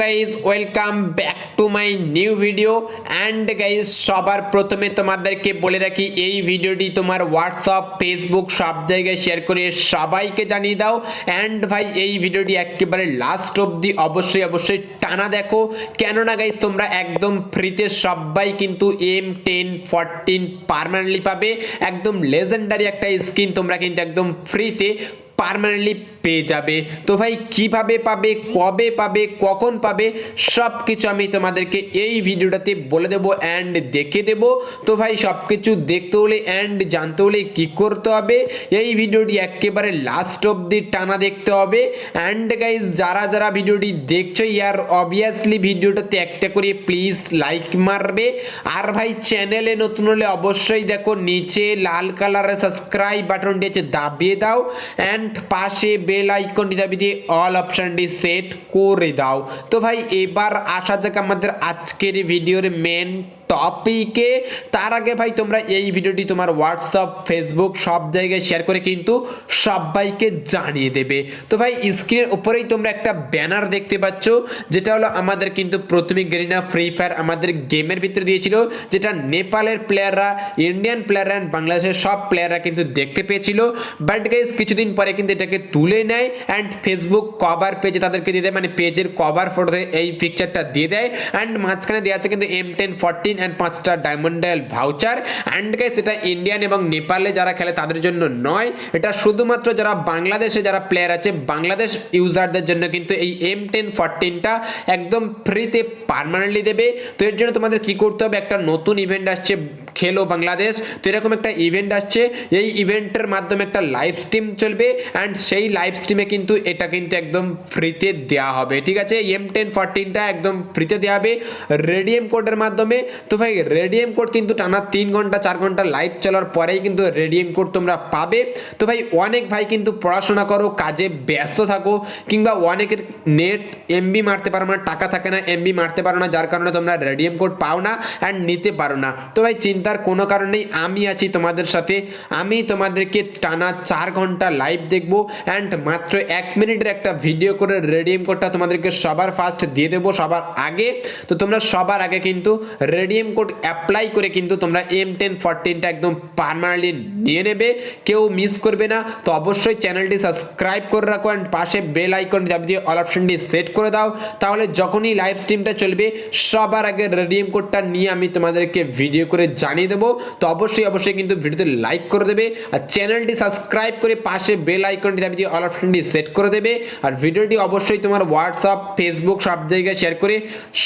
Guys welcome back to my new video and guys সবার প্রথমে তোমাদেরকে বলে রাখি, এই ভিডিওটি তোমার হোয়াটসঅ্যাপ ফেসবুক সব জায়গায় শেয়ার করে সবাইকে জানিয়ে দাও। অ্যান্ড ভাই, এই ভিডিওটি একেবারে লাস্ট অবধি অবশ্যই অবশ্যই টানা দেখো। কেননা গাইজ তোমরা একদম ফ্রিতে সবাই কিন্তু এম টেন ফরটিন পারমানেন্টলি পাবে। একদম লেজেন্ডারি একটা স্কিন তোমরা কিন্তু একদম ফ্রিতে পারমানেন্টলি পেয়ে যাবে। তো ভাই, কীভাবে পাবে, কবে পাবে, কখন পাবে সব কিছু আমি তোমাদেরকে এই ভিডিওটাতে বলে দেবো অ্যান্ড দেখে দেব। তো ভাই সব কিছু দেখতে হলে অ্যান্ড জানতে হলে কি করতে হবে? এই ভিডিওটি একেবারে লাস্ট অবধি টানা দেখতে হবে। অ্যান্ড গাইজ যারা যারা ভিডিওটি দেখছ, ইয়ার অবভিয়াসলি ভিডিওটাতে একটা করে প্লিজ লাইক মারবে। আর ভাই চ্যানেলে নতুন হলে অবশ্যই দেখো, নিচে লাল কালারের সাবস্ক্রাইব বাটনটি আছে, দাবিয়ে দাও। অ্যান্ড পাশে বেল আইকনটি দাবি দিয়ে অল অপশানটি সেট করে দাও। তো ভাই, এবার আসা যাক আমাদের আজকের ভিডিওর মেন টপিকে তার আগে ভাই, তোমরা এই ভিডিওটি তোমার হোয়াটসঅ্যাপ ফেসবুক সব জায়গায় শেয়ার করে কিন্তু সবাইকে জানিয়ে দেবে। তো ভাই স্ক্রিনের উপরেই তোমরা একটা ব্যানার দেখতে পাচ্ছ, যেটা হলো আমাদের কিন্তু প্রথমে গেরিনা ফ্রি ফায়ার আমাদের গেমের ভিতরে দিয়েছিল, যেটা নেপালের প্লেয়াররা ইন্ডিয়ান প্লেয়াররা অ্যান্ড বাংলাদেশের সব প্লেয়াররা কিন্তু দেখতে পেয়েছিল। বাট গাইজ কিছুদিন পরে কিন্তু এটাকে তুলে নেয় অ্যান্ড ফেসবুক কভার পেজে তাদেরকে দিয়ে দেয় মানে পেজের কভার ফটোতে এই পিকচারটা দিয়ে দেয়। অ্যান্ড মাঝখানে দেওয়া আছে কিন্তু এম টেন ফোরটিন অ্যান্ড পাঁচটা diamond dial voucher and guys এটা ইন্ডিয়ান এবং নেপালে যারা খেলে তাদের জন্য নয়। এটা শুধুমাত্র যারা বাংলাদেশে যারা প্লেয়ার আছে, বাংলাদেশ ইউজারদের জন্য কিন্তু এই এম টেন ফরটিনটা একদম ফ্রিতে পারমানেন্টলি দেবে। তো এর জন্য তোমাদের কি করতে হবে? একটা নতুন ইভেন্ট আসছে খেলো বাংলাদেশ। তো এরকম একটা ইভেন্ট আসছে। এই ইভেন্টের মাধ্যমে একটা লাইভ স্ট্রিম চলবে অ্যান্ড সেই লাইভ স্ট্রিমে কিন্তু এটা কিন্তু একদম ফ্রিতে দেওয়া হবে। ঠিক আছে? এম টেন ফোরটিনটা একদম ফ্রিতে দেওয়া হবে। রেডিএম কোডের মাধ্যমে। তো ভাই রেডিএম কোড কিন্তু টানা তিন ঘণ্টা, চার ঘণ্টা লাইভ চলার পরেই কিন্তু রেডিএম কোড তোমরা পাবে। তো ভাই, অনেক ভাই কিন্তু পড়াশোনা করো, কাজে ব্যস্ত থাকো কিংবা অনেকের নেট এমবি মারতে পারো না, টাকা থাকে না এমবি মারতে পারো না, যার কারণে তোমরা রেডিএম কোড পাও না অ্যান্ড নিতে পারো না। তো ভাই চিন্তার কোনো কারণেই আমি আছি তোমাদের সাথে। আমি তোমাদেরকে টানা চার ঘণ্টা লাইভ দেখব অ্যান্ড মাত্র এক মিনিটের একটা ভিডিও করে রেডিএম কোডটা তোমাদেরকে সবার ফার্স্ট দিয়ে দেবো, সবার আগে। তো তোমরা সবার আগে কিন্তু রেডিএম কোড অ্যাপ্লাই করে কিন্তু তোমরা এম টেন ফোরটিনটা একদম পারমানেন্টলি নিয়ে নেবে। কেউ মিস করবে না, তো অবশ্যই চ্যানেলটি সাবস্ক্রাইব করে রাখো অ্যান্ড পাশে বেল আইকন দিয়ে অল অপশনটি সেট করে দাও। তাহলে যখনই লাইভ স্ট্রিমটা চলবে, সবার আগে রেডিএম কোডটা নিয়ে আমি তোমাদেরকে ভিডিও করে জানিয়ে দেবো। তো অবশ্যই অবশ্যই কিন্তু ভিডিওতে লাইক করে দেবে আর চ্যানেলটি সাবস্ক্রাইব করে পাশে বেল আইকনটি দাবি দিয়ে অল অপশনটি সেট করে দেবে। আর ভিডিওটি অবশ্যই তোমার হোয়াটসঅ্যাপ ফেসবুক সব জায়গায় শেয়ার করে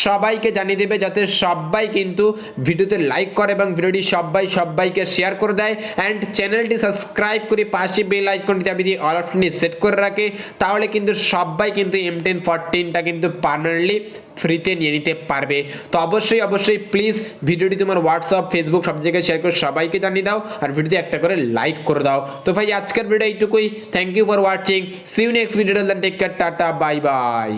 সবাইকে জানিয়ে দেবে যাতে সবাই কিন্তু ভিডিওতে লাইক করে এবং ভিডিওটি সবাই, সবাইকে শেয়ার করে দেয়। অ্যান্ড চ্যানেলটি সাবস্ক্রাইব করে পাশে বেল আইকনটি দাবি দিয়ে অল অপশনটি সেট করে রাখে। তাহলে কিন্তু সবাই কিন্তু এম টেন ফোরটিনটা কিন্তু পারমানেন্টলি ফ্রিতে নিয়ে নিতে পারবে। তো অবশ্যই অবশ্যই প্লিজ ভিডিওটি তোমার হোয়াটসঅ্যাপ ফেসবুক সব জায়গায় শেয়ার করে সবাইকে জানিয়ে দাও আর ভিডিওতে একটা করে লাইক করে দাও। তো ভাই, আজকের ভিডিও এইটুকুই। Thank you for watching see you next video take care tata bye bye